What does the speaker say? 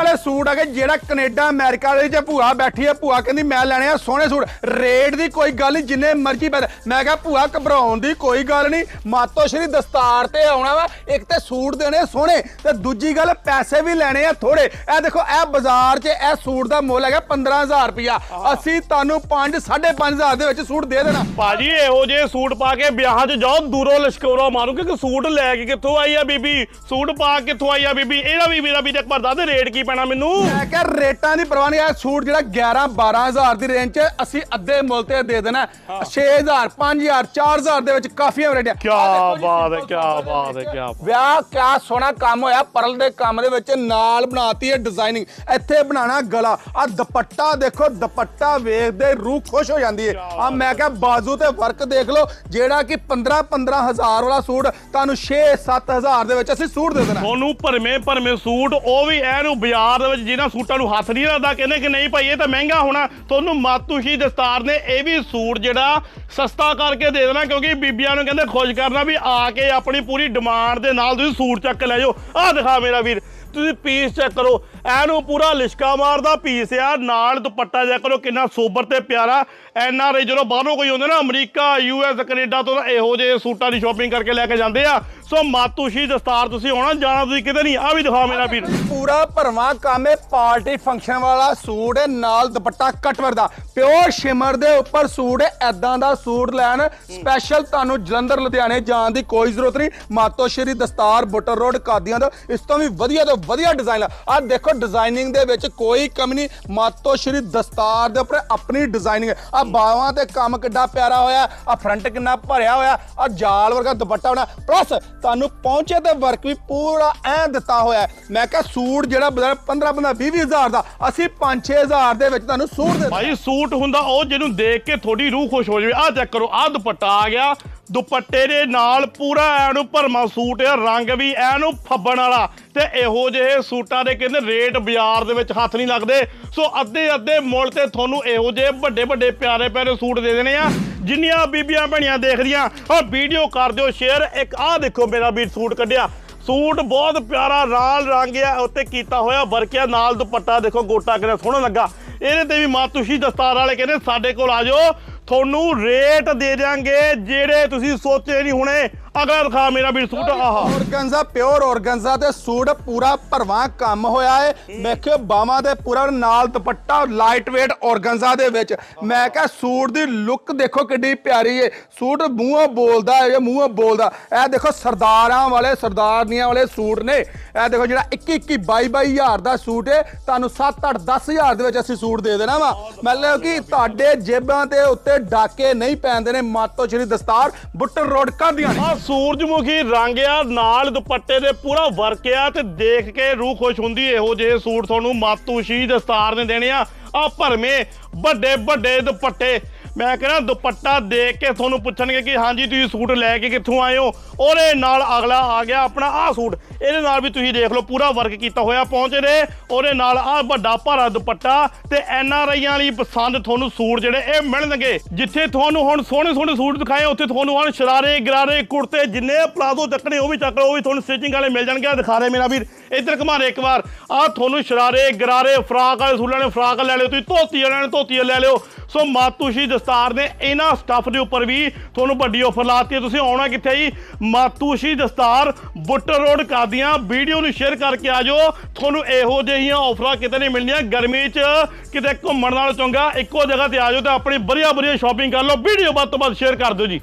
ਵਾਲੇ ਸੂਟ ਗਏ ਜਿਹੜਾ ਕੈਨੇਡਾ ਅਮਰੀਕਾ ਵਾਲੇ ਚ ਭੂਆ ਬੈਠੀ ਹੈ ਭੂਆ ਕਹਿੰਦੀ ਮੈਂ ਲੈਣੇ ਆ ਸੋਹਣੇ ਸੂਟ। ਰੇਟ ਦੀ ਕੋਈ ਗੱਲ ਨਹੀਂ ਜਿੰਨੇ ਮਰਜ਼ੀ ਪੈ ਮੈਂ ਕਿਹਾ ਭੂਆ ਘਬਰਾਉਣ ਦੀ ਕੋਈ ਗੱਲ ਨਹੀਂ ਮਾਤੋ ਸ਼੍ਰੀ ਦਸਤਾਰ ਤੇ ਆਉਣਾ ਵਾ ਇੱਕ ਤੇ ਸੂਟ ਦੇਣੇ ਸੋਹਣੇ ਤੇ ਦੂਜੀ ਗੱਲ ਪੈਸੇ ਵੀ ਲੈਣੇ ਆ ਥੋੜੇ ਇਹ ਦੇਖੋ ਇਹ ਬਾਜ਼ਾਰ 'ਚ ਇਹ ਸੂਟ ਦਾ ਮੁੱਲ ਹੈਗਾ 15000 ਰੁਪਇਆ। ਅਸੀਂ ਤੁਹਾਨੂੰ 5 5500 ਦੇ ਵਿੱਚ ਸੂਟ ਦੇ ਦੇਣਾ। ਭਾਜੀ ਇਹੋ ਜਿਹੇ ਸੂਟ ਪਾ ਕੇ ਵਿਆਹਾਂ 'ਚ ਜਾਓ ਦੂਰੋਂ ਲਸ਼ਕੋਰਾ ਮਾਰੂ ਕਿ ਸੂਟ ਲੈ ਕੇ ਕਿੱਥੋਂ ਆਈ ਆ ਬੀਬੀ? ਸੂਟ ਪਾ ਕੇ ਕਿੱਥੋਂ ਆਈ ਆ ਬੀਬੀ? ਇਹਦਾ ਵੀ ਮੇਰਾ ਵੀ ਇੱਕ ਵਾਰ ਦੱਸ ਦੇ ਰੇਟ ਕੀ ਪੈਣਾ ਮੈਨੂੰ? ਮੈਂ ਕਿਹਾ ਰੇਟਾਂ ਦੀ ਪਰਵਾਹ ਨਹੀਂ ਇਹ ਸੂਟ ਜਿਹੜਾ 11 12000 ਦੀ ਰੇਂਜ 'ਚ ਅਸੀਂ ਅੱਧੇ ਮੁੱਲ ਤੇ ਦੇ ਦੇਣਾ। 6000 5000 4000 ਦੇ ਵਿੱਚ ਕਾਫੀ ਵੈਰਾਈਟੀ ਕੀ ਬਾਤ ਹੈ ਕੀ ਬਾਤ ਹੈ ਕੀ ਵਿਆਹ ਕਿਆ ਸੋਹਣਾ ਕੰਮ ਹੋਇਆ ਪਰਲ ਦੇ ਕੰਮ ਦੇ ਵਿੱਚ ਨਾਲ ਬਣਾਤੀ ਹੈ ਡਿਜ਼ਾਈਨਿੰਗ ਇੱਥੇ ਬਣਾਣਾ ਗਲਾ ਆ ਦੁਪੱਟਾ ਦੇਖੋ ਦੁਪੱਟਾ ਵੇਖਦੇ ਰੂਹ ਖੁਸ਼ ਹੋ ਜਾਂਦੀ ਹੈ। ਆ ਮੈਂ ਕਿਹਾ ਬਾਜ਼ੂ ਤੇ ਵਰਕ ਦੇਖ ਲਓ ਜਿਹੜਾ ਕਿ 15 15000 ਵਾਲਾ ਸੂਟ ਤੁਹਾਨੂੰ 6 7000 ਦੇ ਵਿੱਚ ਅਸੀਂ ਸੂਟ ਦੇ ਦੇਣਾ। ਤੁਹਾਨੂੰ ਭਰਮੇ ਭਰਮੇ ਸੂਟ ਉਹ ਵੀ ਐਨੂੰ ਬਾਜ਼ਾਰ ਦੇ ਵਿੱਚ ਜਿਹਨਾਂ ਸੂਟਾਂ ਨੂੰ ਹੱਥ ਨਹੀਂ ਲੱਗਦਾ, ਕਹਿੰਦੇ ਕਿ ਨਹੀਂ ਭਾਈ, ਇਹ ਤਾਂ ਮਹਿੰਗਾ ਹੋਣਾ। ਤੁਹਾਨੂੰ ਮਾਤੂਸ਼ੀ ਦਸਤਾਰ ਨੇ ਇਹ ਵੀ ਸੂਟ ਜਿਹੜਾ ਸਸਤਾ ਕਰਕੇ ਦੇ ਦੇਣਾ, ਕਿਉਂਕਿ ਬੀਬੀਆਂ ਨੂੰ ਕਹਿੰਦੇ ਖੁਸ਼ ਕਰਨਾ ਵੀ ਆ ਕੇ ਆਪਣੀ ਪੂਰੀ ਡਿਮਾਂਡ ਦੇ ਨਾਲ ਤੁਸੀਂ ਸੂਟ ਚੱਕ ਲੈ ਜਾਓ। ਆਹ ਦਿਖਾ ਮੇਰਾ ਵੀਰ, ਤੁਸੀਂ ਪੀਸ ਚੈੱਕ ਕਰੋ। ਐਨੂੰ ਪੂਰਾ ਲਿਸ਼ਕਾ ਮਾਰਦਾ ਪੀਸ ਆ, ਨਾਲ ਦੁਪੱਟਾ ਚੈੱਕ ਕਰੋ, ਕਿੰਨਾ ਸੋਬਰ ਤੇ ਪਿਆਰਾ। ਐਨ ਆਰ ਆਈ ਜਦੋਂ ਬਾਹਰੋਂ ਕੋਈ ਆਉਂਦੇ ਨਾ, ਅਮਰੀਕਾ ਯੂ ਐਸ ਕੈਨੇਡਾ ਤੋਂ ਇਹੋ ਜਿਹੇ ਸੂਟਾਂ ਦੀ ਸ਼ਾਪਿੰਗ ਕਰਕੇ ਲੈ ਕੇ ਜਾਂਦੇ ਆ। ਸੋ ਮਾਤੂਸ਼ੀ ਦਸਤਾਰ ਤੁਸੀਂ ਆਉਣਾ, ਜਾਣਾ ਤੁਸੀਂ ਕਿਤੇ ਨਹੀਂ ਆ ਵੀ ਦਿਖਾ ਮੇਰਾ ਵੀਰ। ਪੂਰਾ ਭਰਵਾਂ ਕੰਮ ਹੈ, ਪਾਰਟੀ ਫੰਕਸ਼ਨ ਵਾਲਾ ਸੂਟ ਹੈ, ਨਾਲ ਦੁਪੱਟਾ ਕਟਵਰ ਦਾ। ਪਿਓਰ ਸ਼ਿਮਰ ਦੇ ਉੱਪਰ ਸੂਟ ਹੈ ਐਦਾਂ ਦਾ ਸੂਟ ਲੈਣ। ਸਪੈਸ਼ਲ ਤੁਹਾਨੂੰ ਜਲੰਧਰ, ਲੁਧਿਆਣੇ ਜਾਣ ਦੀ ਕੋਈ ਜ਼ਰੂਰਤ ਨਹੀਂ। ਮਾਤੋ ਦਸਤਾਰ, ਬੁੱਟਰ ਰੋਡ, ਕਾਦੀਆਂ ਦਾ ਇਸ ਤੋਂ ਵੀ ਵਧੀਆ ਤੋਂ ਵਧੀਆ ਡਿਜ਼ਾਈਨ ਆ। ਦੇਖੋ ਡਿਜ਼ਾਈਨਿੰਗ ਦੇ ਵਿੱਚ ਕੋਈ ਕਮੀ ਨਹੀਂ। ਮਾਤੋ ਦਸਤਾਰ ਦੇ ਉੱਪਰ ਆਪਣੀ ਡਿਜ਼ਾਈਨਿੰਗ ਆ ਬਾਵਾਂ ਤੇ ਕੰਮ ਕਿੱਡਾ ਪਿਆਰਾ ਹੋਇਆ। ਆ ਫਰੰਟ ਕਿੰਨਾ ਭਰਿਆ ਹੋਇਆ। ਆ ਜਾਲ ਵਰਗਾ ਦੁਪੱਟਾ ਹੋਣਾ। ਪਲੱਸ ਤੁਹਾਨੂੰ ਪਹੁੰਚੇ ਤੇ ਵਰਕ ਵੀ ਪੂਰਾ ਐ ਦਿੱਤਾ ਹੋਇਆ ਮੈਂ ਕਿਹਾ ਸੂਟ ਜਿਹੜਾ ਬਾਜ਼ਾਰ 15 15 20 ਹਜ਼ਾਰ ਦਾ, ਅਸੀਂ 5 6000 ਦੇ ਵਿੱਚ ਤੁਹਾਨੂੰ ਸੂਟ ਦੇ ਭਾਈ ਸੂਟ ਹੁੰਦਾ ਉਹ ਜਿਹਨੂੰ ਦੇਖ ਕੇ ਤੁਹਾਡੀ ਰੂਹ ਖੁਸ਼ ਹੋ ਜਾਵੇ। ਆਹ ਚੈੱਕ ਕਰੋ, ਆਹ ਦੁਪੱਟਾ ਆ ਗਿਆ। ਦੁਪੱਟੇ ਦੇ ਨਾਲ ਪੂਰਾ ਐਨੂੰ ਭਰਮਾ ਸੂਟ ਆ, ਰੰਗ ਵੀ ਐਨੂੰ ਫੱਬਣ ਵਾਲਾ। ਤੇ ਇਹੋ ਜਿਹੇ ਸੂਟਾਂ ਦੇ ਕਹਿੰਦੇ ਰੇਟ ਬਾਜ਼ਾਰ ਦੇ ਵਿੱਚ ਹੱਥ ਨਹੀਂ ਲੱਗਦੇ। ਸੋ ਅੱਧੇ ਅੱਧੇ ਮੁੱਲ ਤੇ ਤੁਹਾਨੂੰ ਇਹੋ ਜਿਹੇ ਵੱਡੇ ਵੱਡੇ ਪਿਆਰੇ ਪਿਆਰੇ ਸੂਟ ਦੇ ਦੇਣੇ ਆ। ਜਿੰਨੀਆਂ ਬੀਬੀਆਂ ਭਣੀਆਂ ਦੇਖਦੀਆਂ ਉਹ ਵੀਡੀਓ ਕਰ ਦਿਓ ਸ਼ੇਅਰ ਇੱਕ ਆਹ ਦੇਖੋ ਮੇਰਾ ਵੀਰ ਸੂਟ ਕੱਢਿਆ। ਸੂਟ ਬਹੁਤ ਪਿਆਰਾ, ਲਾਲ ਰੰਗ ਆ, ਉੱਤੇ ਕੀਤਾ ਹੋਇਆ ਵਰਕਿਆ ਨਾਲ ਦੁਪੱਟਾ ਦੇਖੋ, ਗੋਟਾ ਕਿੰਨਾ ਸੋਹਣਾ ਲੱਗਾ। ਇਹਦੇ ਤੇ ਵੀ ਮਾਤੂਸ਼ੀ ਦਸਤਾਰ ਵਾਲੇ ਕਹਿੰਦੇ ਸਾਡੇ ਕੋਲ ਆ ਜਾਓ। ਤੁਹਾਨੂੰ ਰੇਟ ਦੇ ਦਿਆਂਗੇ ਜਿਹੜੇ ਤੁਸੀਂ ਸੋਚੇ ਨਹੀਂ ਹੋਣੇ। ਅਗਲਾ ਦਿਖਾ ਮੇਰਾ ਵੀਰ ਸੂਟ ਆਹਾ। ਔਰਗੰਜ਼ਾ ਪਿਓਰ ਔਰਗੰਜ਼ਾ ਤੇ ਸੂਟ ਪੂਰਾ ਭਰਵਾਂ ਕੰਮ ਹੋਇਆ ਮੈਂ ਕਿਹਾ ਬਾਹਾਂ ਦੇ ਪੂਰਾ ਨਾਲ ਦੁਪੱਟਾ ਲਾਈਟ weight ਔਰਗੰਜ਼ਾ ਦੇ ਵਿੱਚ। ਮੈਂ ਕਿਹਾ ਸੂਟ ਦੀ ਲੁੱਕ ਦੇਖੋ ਕਿੱਡੀ ਪਿਆਰੀ ਹੈ ਸੂਟ ਮੂੰਹੋਂ ਬੋਲਦਾ ਇਹ ਮੂੰਹੋਂ ਬੋਲਦਾ। ਇਹ ਦੇਖੋ ਸਰਦਾਰਾਂ ਵਾਲੇ ਸਰਦਾਰਨੀਆਂ ਵਾਲੇ ਸੂਟ ਨੇ। ਇਹ ਦੇਖੋ ਜਿਹੜਾ 21 21 22 22 ਹਜ਼ਾਰ ਦਾ ਸੂਟ ਹੈ ਤੁਹਾਨੂੰ 7 8 10 ਹਜ਼ਾਰ ਦੇ ਵਿੱਚ ਅਸੀਂ ਸੂਟ ਦੇ ਦੇਣਾ ਵਾ। ਮਤਲਬ ਕਿ ਤੁਹਾਡੇ ਜੇਬਾਂ ਦੇ ਉੱਤੇ ਡਾਕੇ ਨਹੀਂ ਪੈਂਦੇ ਨੇ ਮਾਤੋ ਸ਼੍ਰੀ ਦਸਤਾਰ ਬੁੱਟਰ ਰੋਡ ਕਾਦੀਆਂ ਨੇ। ਸੂਰਜਮੁਖੀ ਰੰਗ ਆ, ਨਾਲ ਦੁਪੱਟੇ ਦੇ ਪੂਰਾ ਵਰਕ ਆ ਤੇ ਦੇਖ ਕੇ ਰੂਹ ਖੁਸ਼ ਹੁੰਦੀ ਇਹੋ ਜਿਹੇ ਸੂਟ ਤੁਹਾਨੂੰ ਮਾਤੂਸ਼ੀ ਦਸਤਾਰ ਨੇ ਦੇਣੇ ਆ। ਆ ਭਰਮੇ ਵੱਡੇ ਵੱਡੇ ਦੁਪੱਟੇ ਮੈਂ ਕਹਿੰਦਾ ਦੁਪੱਟਾ ਦੇਖ ਕੇ ਤੁਹਾਨੂੰ ਪੁੱਛਣਗੇ ਕਿ ਹਾਂਜੀ ਤੁਸੀਂ ਸੂਟ ਲੈ ਕੇ ਕਿੱਥੋਂ ਆਏ ਹੋ? ਉਹਦੇ ਨਾਲ ਅਗਲਾ ਆ ਗਿਆ ਆਪਣਾ ਆਹ ਸੂਟ। ਇਹਦੇ ਨਾਲ ਵੀ ਤੁਸੀਂ ਦੇਖ ਲਓ, ਪੂਰਾ ਵਰਕ ਕੀਤਾ ਹੋਇਆ ਪਹੁੰਚ ਰਹੇ। ਉਹਦੇ ਨਾਲ ਆਹ ਵੱਡਾ ਭਾਰਾ ਦੁਪੱਟਾ ਤੇ ਐਨ ਆਰ ਆਈਆਂ ਲਈ ਪਸੰਦ ਤੁਹਾਨੂੰ ਸੂਟ ਜਿਹੜੇ ਇਹ ਮਿਲਣਗੇ। ਜਿੱਥੇ ਤੁਹਾਨੂੰ ਹੁਣ ਸੋਹਣੇ ਸੋਹਣੇ ਸੂਟ ਦਿਖਾਏ, ਉੱਥੇ ਤੁਹਾਨੂੰ ਹੁਣ ਸ਼ਰਾਰੇ, ਗਰਾਰੇ, ਕੁੜਤੇ ਜਿੰਨੇ ਪਲਾਜ਼ੋ ਚੱਕਣੇ ਉਹ ਵੀ ਚੱਕ ਲਓ, ਉਹ ਵੀ ਤੁਹਾਨੂੰ ਸਟਿਚਿੰਗ ਵਾਲੇ ਮਿਲ ਜਾਣਗੇ। ਦਿਖਾ ਰਹੇ ਮੇਰਾ ਵੀਰ। ਇੱਧਰ ਘੁਮਾ ਦੇ ਇੱਕ ਵਾਰ। ਆਹ ਤੁਹਾਨੂੰ ਸ਼ਰਾਰੇ, ਗਰਾਰੇ, ਫਰਾਕ ਵਾਲੇ ਸੂਟ ਲੈਣੇ ਫਰਾਕ ਲੈ ਲਿਓ, ਤੁਸੀਂ ਧੋਤੀ ਵਾਲਿਆਂ ਨੇ ਧੋਤੀ ਲੈ ਲਿਓ। ਸੋ ਮਾਤੂਸ਼ੀ ਦਸਤਾਰ ਨੇ ਇਹਨਾਂ ਸਟੱਫ ਦੇ ਉੱਪਰ ਵੀ ਤੁਹਾਨੂੰ ਵੱਡੀ ਆਫਰ ਲਾਤੀ ਹੈ। ਤੁਸੀਂ ਆਉਣਾ ਕਿੱਥੇ ਜੀ? ਮਾਤੂਸ਼ੀ ਦਸਤਾਰ, ਬੁੱਟਰ ਰੋਡ ਕਾਦੀਆਂ ਵੀਡੀਓ ਨੂੰ ਸ਼ੇਅਰ ਕਰਕੇ ਆ ਜਾਓ। ਤੁਹਾਨੂੰ ਇਹੋ ਜਿਹੀਆਂ ਆਫਰਾਂ ਕਿਤੇ ਨਹੀਂ ਮਿਲਣੀਆਂ। ਗਰਮੀ 'ਚ ਕਿਤੇ ਘੁੰਮਣ ਨਾਲ ਚੰਗਾ ਇੱਕੋ ਜਗ੍ਹਾ ਤੇ ਆ ਜਾਓ ਤੇ ਆਪਣੀ ਵਧੀਆ ਵਧੀਆ ਸ਼ਾਪਿੰਗ ਕਰ ਲਓ। ਵੀਡੀਓ ਵੱਧ ਤੋਂ ਵੱਧ ਸ਼ੇਅਰ ਕਰ ਦਿਓ ਜੀ।